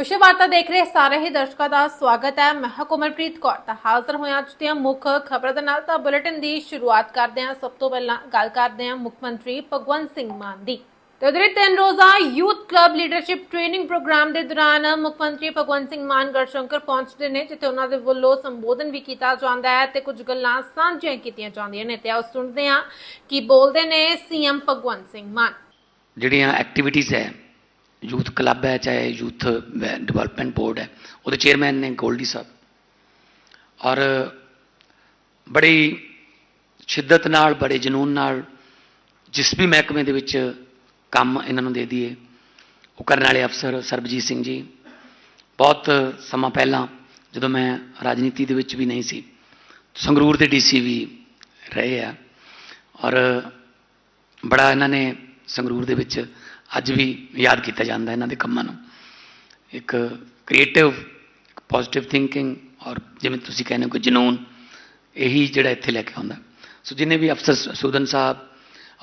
ਵਿਸ਼ਵ ਵਾਰਤਾ ਦੇਖ ਰਹੇ ਸਾਰੇ ਹੀ ਦਰਸ਼ਕਾਂ ਦਾ ਸਵਾਗਤ ਹੈ। ਮੈਂ ਕੋਮਲਪ੍ਰੀਤ ਕੌਰ। ਤਾਂ ਹਾਜ਼ਰ ਹੋਇਆ ਅੱਜ ਦੀਆਂ ਮੁੱਖ ਖਬਰਾਂ ਦੇ ਨਾਲ। ਤਾਂ ਬੁਲੇਟਿਨ ਦੀ ਸ਼ੁਰੂਆਤ ਕਰਦੇ ਹਾਂ। ਸਭ ਤੋਂ ਪਹਿਲਾਂ ਗੱਲ ਕਰਦੇ ਹਾਂ ਮੁੱਖ ਮੰਤਰੀ ਭਗਵੰਤ ਸਿੰਘ ਮਾਨ ਦੀ। ਤੇ ਉਧਰ ਤਿੰਨ ਰੋਜ਼ਾ youth club leadership training programme ਦੇ ਦੌਰਾਨ ਮੁੱਖ ਮੰਤਰੀ ਭਗਵੰਤ ਸਿੰਘ ਮਾਨ ਗੜਸ਼ੰਕਰ ਪਹੁੰਚਦੇ ਨੇ, ਜਿੱਥੇ ਉਹਨਾਂ ਦੇ ਵੱਲੋਂ ਸੰਬੋਧਨ ਵੀ ਕੀਤਾ ਜਾਂਦਾ ਹੈ ਤੇ ਕੁਝ ਗੱਲਾਂ ਸਾਂਝੀਆਂ ਕੀਤੀਆਂ ਜਾਂਦੀਆਂ ਨੇ। ਤੇ ਆਓ ਸੁਣਦੇ ਹਾਂ ਕੀ ਬੋਲਦੇ ਨੇ ਸੀਐਮ ਭਗਵੰਤ ਸਿੰਘ ਮਾਨ। ਜਿਹੜੀਆਂ ਐਕਟੀਵਿਟੀਜ਼ ਹੈ ਯੂਥ ਕਲੱਬ ਹੈ, ਚਾਹੇ ਯੂਥ ਡਿਵੈਲਪਮੈਂਟ ਬੋਰਡ ਹੈ, ਉਹਦੇ ਚੇਅਰਮੈਨ ਨੇ ਗੋਲਡੀ ਸਾਹਿਬ। ਔਰ ਬੜੀ ਸ਼ਿੱਦਤ ਨਾਲ, ਬੜੇ ਜਨੂਨ ਨਾਲ, ਜਿਸ ਵੀ ਮਹਿਕਮੇ ਦੇ ਵਿੱਚ ਕੰਮ ਇਹਨਾਂ ਨੂੰ ਦੇ ਦਈਏ, ਉਹ ਕਰਨ ਵਾਲੇ ਅਫਸਰ ਸਰਬਜੀਤ ਸਿੰਘ ਜੀ। ਬਹੁਤ ਸਮਾਂ ਪਹਿਲਾਂ ਜਦੋਂ ਮੈਂ ਰਾਜਨੀਤੀ ਦੇ ਵਿੱਚ ਵੀ ਨਹੀਂ ਸੀ, ਸੰਗਰੂਰ ਦੇ ਡੀਸੀ ਵੀ ਰਹੇ ਆ। ਔਰ ਬੜਾ ਇਹਨਾਂ ਨੇ ਸੰਗਰੂਰ ਦੇ ਵਿੱਚ ਅੱਜ ਵੀ ਯਾਦ ਕੀਤਾ ਜਾਂਦਾ ਇਹਨਾਂ ਦੇ ਕੰਮਾਂ ਨੂੰ। ਇੱਕ ਕ੍ਰੀਏਟਿਵ ਪੋਜ਼ਿਟਿਵ ਥਿੰਕਿੰਗ ਔਰ ਜਿਵੇਂ ਤੁਸੀਂ ਕਹਿੰਦੇ ਹੋ ਕਿ ਜਨੂਨ, ਇਹੀ ਜਿਹੜਾ ਇੱਥੇ ਲੈ ਕੇ ਆਉਂਦਾ। ਸੋ ਜਿੰਨੇ ਵੀ ਅਫਸਰ ਸੂਦਨ ਸਾਹਿਬ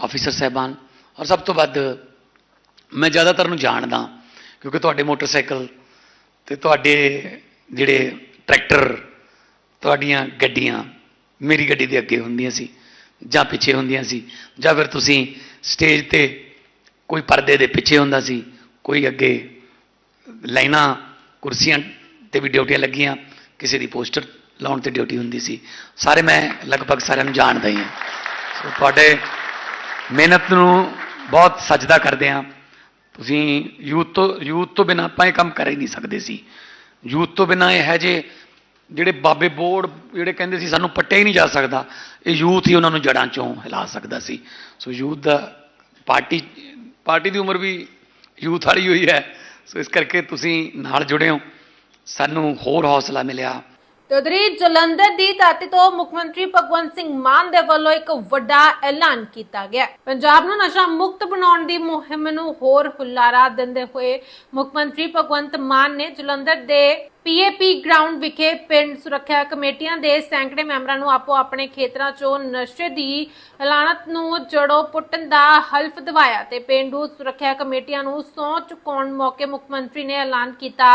ਆਫੀਸਰ ਸਾਹਿਬਾਨ ਔਰ ਸਭ ਤੋਂ ਵੱਧ ਮੈਂ ਜ਼ਿਆਦਾਤਰ ਨੂੰ ਜਾਣਦਾ ਕਿਉਂਕਿ ਤੁਹਾਡੇ ਮੋਟਰਸਾਈਕਲ ਤੇ ਤੁਹਾਡੇ ਜਿਹੜੇ ਟਰੈਕਟਰ, ਤੁਹਾਡੀਆਂ ਗੱਡੀਆਂ ਮੇਰੀ ਗੱਡੀ ਦੇ ਅੱਗੇ ਹੁੰਦੀਆਂ ਸੀ ਜਾਂ ਪਿੱਛੇ ਹੁੰਦੀਆਂ ਸੀ ਜਾਂ ਫਿਰ ਤੁਸੀਂ ਸਟੇਜ ਤੇ ਕੋਈ ਪਰਦੇ ਦੇ ਪਿੱਛੇ ਹੁੰਦਾ ਸੀ, ਕੋਈ ਅੱਗੇ ਲਾਈਨਾਂ, ਕੁਰਸੀਆਂ ਤੇ ਵੀ ਡਿਊਟੀਆਂ ਲੱਗੀਆਂ, ਕਿਸੇ ਦੀ ਪੋਸਟਰ ਲਾਉਣ ਤੇ ਡਿਊਟੀ ਹੁੰਦੀ ਸੀ। ਸਾਰੇ ਮੈਂ ਲਗਭਗ ਸਾਰਿਆਂ ਨੂੰ ਜਾਣਦਾ ਹੀ ਹਾਂ। ਸੋ ਤੁਹਾਡੇ ਮਿਹਨਤ ਨੂੰ ਬਹੁਤ ਸਜਦਾ ਕਰਦੇ ਹਾਂ। ਤੁਸੀਂ ਯੂਥ ਤੋਂ ਯੂਥ ਤੋਂ ਬਿਨਾਂ ਆਪਾਂ ਇਹ ਕੰਮ ਕਰ ਹੀ ਨਹੀਂ ਸਕਦੇ ਸੀ। ਯੂਥ ਤੋਂ ਬਿਨਾਂ ਇਹ ਹੈ ਜੇ ਜਿਹੜੇ ਬਾਬੇ ਬੋੜ ਜਿਹੜੇ ਕਹਿੰਦੇ ਸੀ, ਸਾਨੂੰ ਪੱਟਿਆ ਹੀ ਨਹੀਂ ਜਾ ਸਕਦਾ, ਇਹ ਯੂਥ ਹੀ ਉਹਨਾਂ ਨੂੰ ਜੜਾਂ ਚੋਂ ਹਿਲਾ ਸਕਦਾ ਸੀ। ਸੋ ਯੂਥ ਦਾ ਪਾਰਟੀ ਪਾਰਟੀ ਦੀ ਉਮਰ ਵੀ ਯੂਥ ਵਾਲੀ ਹੋਈ ਹੈ, ਸੋ ਇਸ ਕਰਕੇ ਤੁਸੀਂ ਨਾਲ ਜੁੜੇ ਹੋ। ਸਾਨੂੰ ਹੋਰ ਹੌਸਲਾ ਮਿਲਿਆ। ਤੇ ਉਧਰੀ ਜਲੰਧਰ ਦੀ ਧਰਤੀ ਤੋਂ ਮੁੱਖ ਮੰਤਰੀ ਭਗਵੰਤ ਸਿੰਘ ਮਾਨ ਦੇ ਵੱਲੋਂ ਇੱਕ ਵੱਡਾ ਐਲਾਨ ਕੀਤਾ ਗਿਆ। ਪੰਜਾਬ ਨੂੰ ਨਸ਼ਾ ਮੁਕਤ ਬਣਾਉਣ ਦੀ ਮੁਹਿੰਮ ਨੂੰ ਹੋਰ ਹੁਲਾਰਾ ਦਿੰਦੇ ਹੋਏ ਮੁੱਖ ਮੰਤਰੀ ਭਗਵੰਤ ਮਾਨ ਨੇ ਜਲੰਧਰ ਦੇ ਪੀਏਪੀ ਗਰਾਊਂਡ ਵਿਖੇ ਪਿੰਡ ਸੁਰੱਖਿਆ ਕਮੇਟੀਆਂ ਦੇ ਸੈਂਕੜੇ ਮੈਂਬਰਾਂ ਨੂੰ ਆਪੋ ਆਪਣੇ ਖੇਤਰਾਂ 'ਚੋਂ ਨਸ਼ੇ ਦੀ ਲਾਣਤ ਨੂੰ ਜੜੋ ਪੁੱਟਣ ਦਾ ਹਲਫ ਦਿਵਾਇਆ ਤੇ ਪਿੰਡੂ ਸੁਰੱਖਿਆ ਕਮੇਟੀਆਂ ਨੂੰ ਸਹੁੰ ਚੁਕਾਉਣ ਮੌਕੇ ਮੁੱਖ ਮੰਤਰੀ ਨੇ ਐਲਾਨ ਕੀਤਾ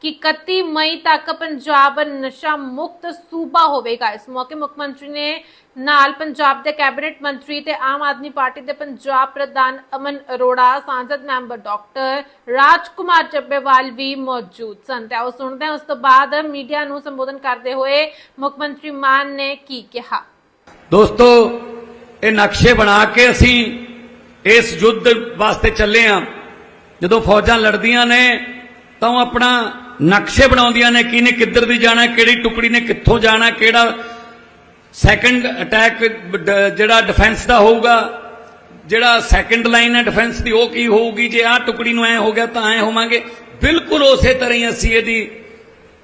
ਕਿ 31 ਮਈ ਤੱਕ ਪੰਜਾਬ ਨਸ਼ਾ ਮੁਕਤ ਸੂਬਾ ਹੋਵੇਗਾ। ਇਸ ਮੌਕੇ ਮੁੱਖ ਮੰਤਰੀ ਨੇ ਨਾਲ ਪੰਜਾਬ ਦੇ ਕੈਬਨਿਟ ਮੰਤਰੀ ਤੇ ਆਮ ਆਦਮੀ ਪਾਰਟੀ ਦੇ ਪੰਜਾਬ ਪ੍ਰਧਾਨ ਅਮਨ ਅਰੋੜਾ, ਸਾਂਸਦ ਮੈਂਬਰ ਡਾਕਟਰ ਰਾਜਕੁਮਾਰ ਚੱਬੇਵਾਲ ਵੀ ਮੌਜੂਦ ਸਨ। ਤੇ ਆਓ ਸੁਣਦੇ ਉਸ ਤੋਂ ਬਾਅਦ ਮੀਡੀਆ ਨੂੰ ਸੰਬੋਧਨ ਕਰਦੇ ਹੋਏ ਮੁੱਖ ਮੰਤਰੀ ਮਾਨ ਨੇ ਕੀ ਕਿਹਾ? ਦੋਸਤੋ, ਇਹ ਨਕਸ਼ੇ ਬਣਾ ਕੇ ਅਸੀਂ ਇਸ ਯੁੱਧ ਵਾਸਤੇ ਚੱਲੇ ਆ ਜਦੋਂ ਫੌਜਾਂ ਲੜਦੀਆਂ ਨੇ, ਤਾਂ ਉਹ ਆਪਣਾ ਨਕਸ਼ੇ ਬਣਾਉਂਦੀਆਂ ਨੇ, ਕਿਹਨੇ ਕਿੱਧਰ ਦੀ ਜਾਣਾ, ਕਿਹੜੀ ਟੁਕੜੀ ਨੇ, ਕਿੱਥੋਂ ਜਾਣਾ, ਕਿਹੜਾ ਸੈਕੰਡ ਅਟੈਕ ਜਿਹੜਾ ਡਿਫੈਂਸ ਦਾ ਹੋਊਗਾ, ਜਿਹੜਾ ਸੈਕੰਡ ਲਾਈਨ ਹੈ ਡਿਫੈਂਸ ਦੀ, ਉਹ ਕੀ ਹੋਊਗੀ? ਜੇ ਆਹ ਟੁਕੜੀ ਨੂੰ ਐ ਹੋ ਗਿਆ ਤਾਂ ਐ ਹੋਵਾਂਗੇ। ਬਿਲਕੁਲ ਉਸੇ ਤਰ੍ਹਾਂ ਹੀ ਅਸੀਂ ਇਹਦੀ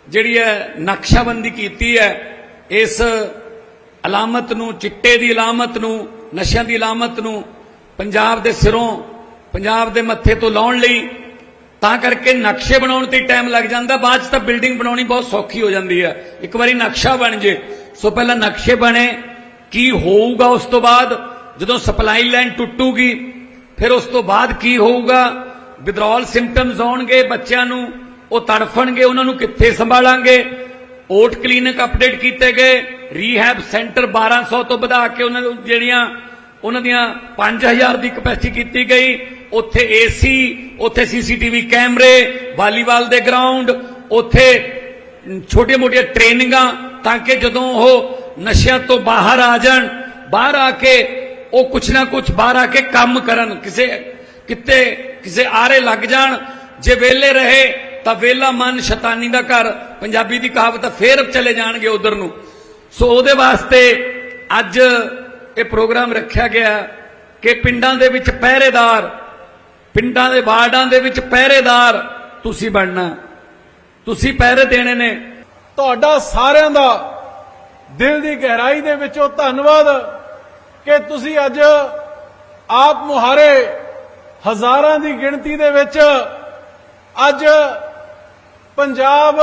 ਜਿਹੜੀ ਹੈ ਨਕਸ਼ਾਬੰਦੀ ਕੀਤੀ ਹੈ। ਇਸ ਅਲਾਮਤ ਨੂੰ, ਚਿੱਟੇ ਦੀ ਅਲਾਮਤ ਨੂੰ, ਨਸ਼ਿਆਂ ਦੀ ਅਲਾਮਤ ਨੂੰ ਪੰਜਾਬ ਦੇ ਸਿਰੋਂ, ਪੰਜਾਬ ਦੇ ਮੱਥੇ ਤੋਂ ਲਾਉਣ ਲਈ, ਤਾਂ ਕਰਕੇ ਨਕਸ਼ੇ ਬਣਾਉਣ ਤੇ ਟਾਈਮ ਲੱਗ ਜਾਂਦਾ। ਬਾਅਦ ਚ ਤਾਂ ਬਿਲਡਿੰਗ ਬਣਾਉਣੀ ਬਹੁਤ ਸੌਖੀ ਹੋ ਜਾਂਦੀ ਹੈ। ਇੱਕ ਵਾਰੀ ਨਕਸ਼ਾ ਬਣ ਜੇ ਸੋ ਪਹਿਲਾਂ ਨਕਸ਼ੇ ਬਣੇ, ਕੀ ਹੋਊਗਾ ਉਸ ਤੋਂ ਬਾਅਦ? ਜਦੋਂ ਸਪਲਾਈ ਲਾਈਨ ਟੁੱਟੂਗੀ, ਫਿਰ ਉਸ ਤੋਂ ਬਾਅਦ ਕੀ ਹੋਊਗਾ? ਵਿਦਰੋਲ ਸਿੰਪਟਮਸ ਆਉਣਗੇ ਬੱਚਿਆਂ ਨੂੰ, ਉਹ ਤੜਫਣਗੇ, ਉਹਨਾਂ ਨੂੰ ਕਿੱਥੇ ਸੰਭਾਲਾਂਗੇ? ਓਟ ਕਲੀਨਿਕ ਅਪਡੇਟ ਕੀਤੇ ਗਏ ਰੀਹੈਬ ਸੈਂਟਰ 1200 ਤੋਂ ਵਧਾ ਕੇ ਉਹਨਾਂ ਨੂੰ ਜਿਹੜੀਆਂ, ਉਹਨਾਂ ਦੀਆਂ 5000 ਦੀ ਕਪੈਸਿਟੀ ਕੀਤੀ ਗਈ। ਉੱਥੇ ਏਸੀ ਉੱਥੇ ਸੀਸੀਟੀਵੀ ਕੈਮਰੇ, ਵਾਲੀਬਾਲ ਦੇ ਗਰਾਊਂਡ ਉੱਥੇ ਛੋਟੀਆਂ-ਮੋਟੀਆਂ ਟ੍ਰੇਨਿੰਗਾਂ ਤਾਂ ਕਿ ਜਦੋਂ ਉਹ ਨਸ਼ਿਆਂ ਤੋਂ ਬਾਹਰ ਆ ਜਾਣ ਬਾਹਰ ਆ ਕੇ ਉਹ ਕੁਛ ਨਾ ਕੁਛ ਬਾਹਰ ਆ ਕੇ ਕੰਮ ਕਰਨ ਕਿਸੇ ਕਿਤੇ ਕਿਸੇ ਆਰੇ ਲੱਗ ਜਾਣ ਜੇ ਵਿਹਲੇ ਰਹੇ ਤਾਂ ਵੇਲਾ ਮਨ ਸ਼ੈਤਾਨੀ ਦਾ ਘਰ ਪੰਜਾਬੀ ਦੀ ਕਹਾਵਤ ਆ, ਫੇਰ ਚਲੇ ਜਾਣਗੇ ਉਧਰ ਨੂੰ। ਸੋ ਉਹਦੇ ਵਾਸਤੇ ਅੱਜ ਇਹ ਪ੍ਰੋਗਰਾਮ ਰੱਖਿਆ ਗਿਆ ਕਿ ਪਿੰਡਾਂ ਦੇ ਵਿੱਚ ਪਹਿਰੇਦਾਰ ਪਿੰਡਾਂ ਦੇ ਵਾਰਡਾਂ ਦੇ ਵਿੱਚ ਪਹਿਰੇਦਾਰ ਤੁਸੀਂ ਬਣਨਾ। ਤੁਸੀਂ ਪਹਿਰੇ ਦੇਣੇ ਨੇ। ਤੁਹਾਡਾ ਸਾਰਿਆਂ ਦਾ ਦਿਲ ਦੀ ਗਹਿਰਾਈ ਦੇ ਵਿੱਚੋਂ ਧੰਨਵਾਦ ਕਿ ਤੁਸੀਂ ਅੱਜ ਆਪ ਮੁਹਾਰੇ ਹਜ਼ਾਰਾਂ ਦੀ ਗਿਣਤੀ ਦੇ ਵਿੱਚ ਅੱਜ ਪੰਜਾਬ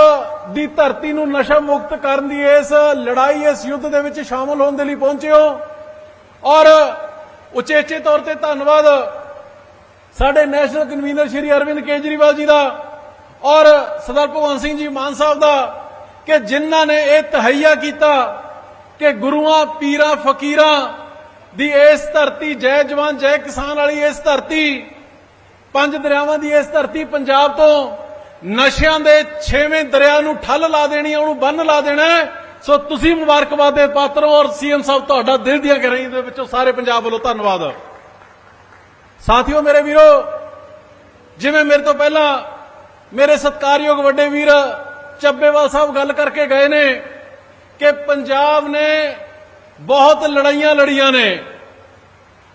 ਦੀ ਧਰਤੀ ਨੂੰ ਨਸ਼ਾ ਮੁਕਤ ਕਰਨ ਦੀ ਇਸ ਲੜਾਈ, ਇਸ ਯੁੱਧ ਦੇ ਵਿੱਚ ਸ਼ਾਮਲ ਹੋਣ ਦੇ ਲਈ ਪਹੁੰਚੇ ਹੋ। ਔਰ ਉਚੇਚੇ ਤੌਰ ਤੇ ਧੰਨਵਾਦ ਸਾਡੇ ਨੈਸ਼ਨਲ ਕਨਵੀਨਰ ਸ਼੍ਰੀ ਅਰਵਿੰਦ ਕੇਜਰੀਵਾਲ ਜੀ ਦਾ ਔਰ ਸਰਦਾਰ ਭਗਵੰਤ ਸਿੰਘ ਜੀ ਮਾਨ ਸਾਹਿਬ ਦਾ। ਕਿ ਜਿਨ੍ਹਾਂ ਨੇ ਇਹ ਤਹਈਆ ਕੀਤਾ ਕਿ ਗੁਰੂਆਂ, ਪੀਰਾਂ, ਫਕੀਰਾਂ ਦੀ ਇਸ ਧਰਤੀ, ਜੈ ਜਵਾਨ, ਜੈ ਕਿਸਾਨ ਵਾਲੀ ਇਸ ਧਰਤੀ, ਪੰਜ ਦਰਿਆਵਾਂ ਦੀ ਇਸ ਧਰਤੀ ਪੰਜਾਬ ਤੋਂ ਨਸ਼ਿਆਂ ਦੇ ਛੇਵੇਂ ਦਰਿਆ ਨੂੰ ਠੱਲ ਲਾ ਦੇਣੀ ਉਹਨੂੰ ਬੰਨ ਲਾ ਦੇਣਾ ਸੋ ਤੁਸੀਂ ਮੁਬਾਰਕਬਾਦ ਦੇ ਪਾਤਰ ਹੋ ਔਰ ਸੀਐਮ ਸਾਹਿਬ ਤੁਹਾਡਾ ਦਿਲ ਦੀਆਂ ਗਹਿਰਾਈਆਂ ਦੇ ਵਿੱਚੋਂ ਸਾਰੇ ਪੰਜਾਬ ਵੱਲੋਂ ਧੰਨਵਾਦ। ਸਾਥੀਓ ਮੇਰੇ ਵੀਰੋ, ਜਿਵੇਂ ਮੇਰੇ ਤੋਂ ਪਹਿਲਾਂ ਮੇਰੇ ਸਤਿਕਾਰਯੋਗ ਵੱਡੇ ਵੀਰ ਚੱਬੇਵਾਲ ਸਾਹਿਬ ਗੱਲ ਕਰਕੇ ਗਏ ਨੇ ਕਿ ਪੰਜਾਬ ਨੇ ਬਹੁਤ ਲੜਾਈਆਂ ਲੜੀਆਂ ਨੇ।